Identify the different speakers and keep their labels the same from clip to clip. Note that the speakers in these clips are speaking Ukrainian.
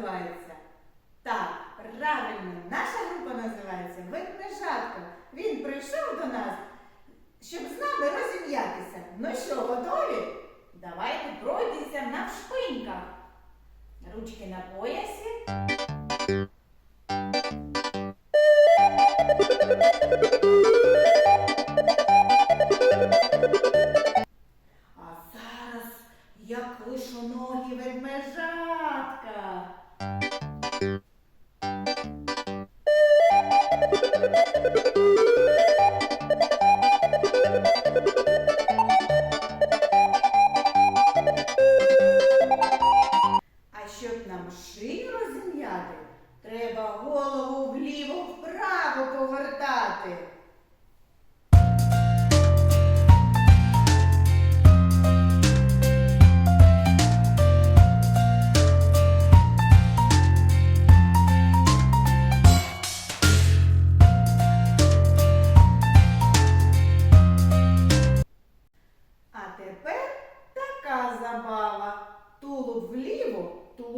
Speaker 1: називається? Так, правильно, наша група називається Ведмежатко. Він прийшов до нас, щоб з нами розім'ятися. Ну що, готові? Давайте пройдіться на шпиньках. Ручки на поясі. А зараз я клишу ноги ведмежатка. あ!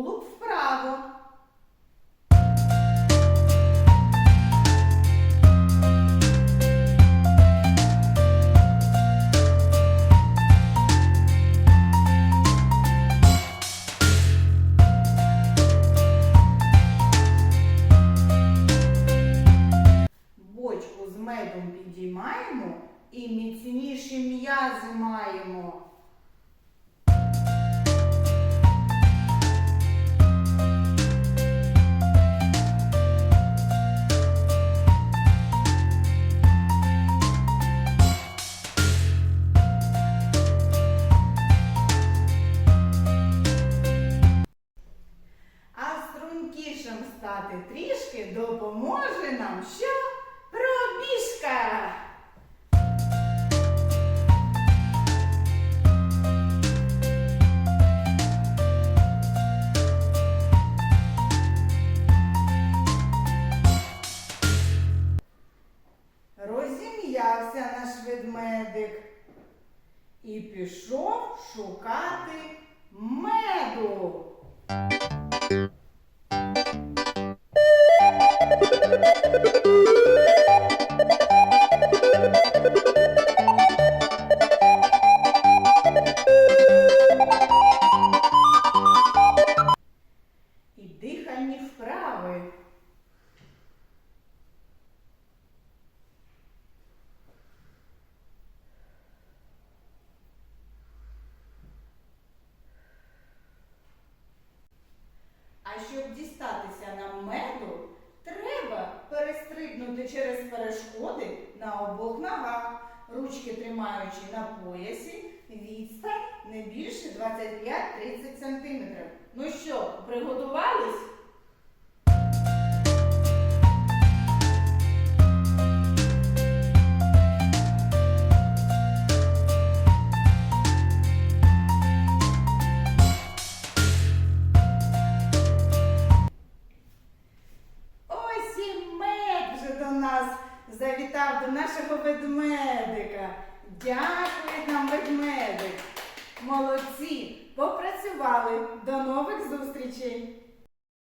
Speaker 1: Вліво, вправо. Бочку з медом підіймаємо і міцніші м'язи маємо. Стати трішки допоможе нам що? Пробіжка! Розім'явся наш ведмедик і пішов шукати меду. І дихальні вправи. А щоб дістатися нам меду, треба перестрибнути через перешкоди на обох ногах, ручки тримаючи на поясі, відстань не більше 25-30 см. Ну що, приготувались? Дякую нам, ведмедик. Молодці, попрацювали. До нових зустрічей.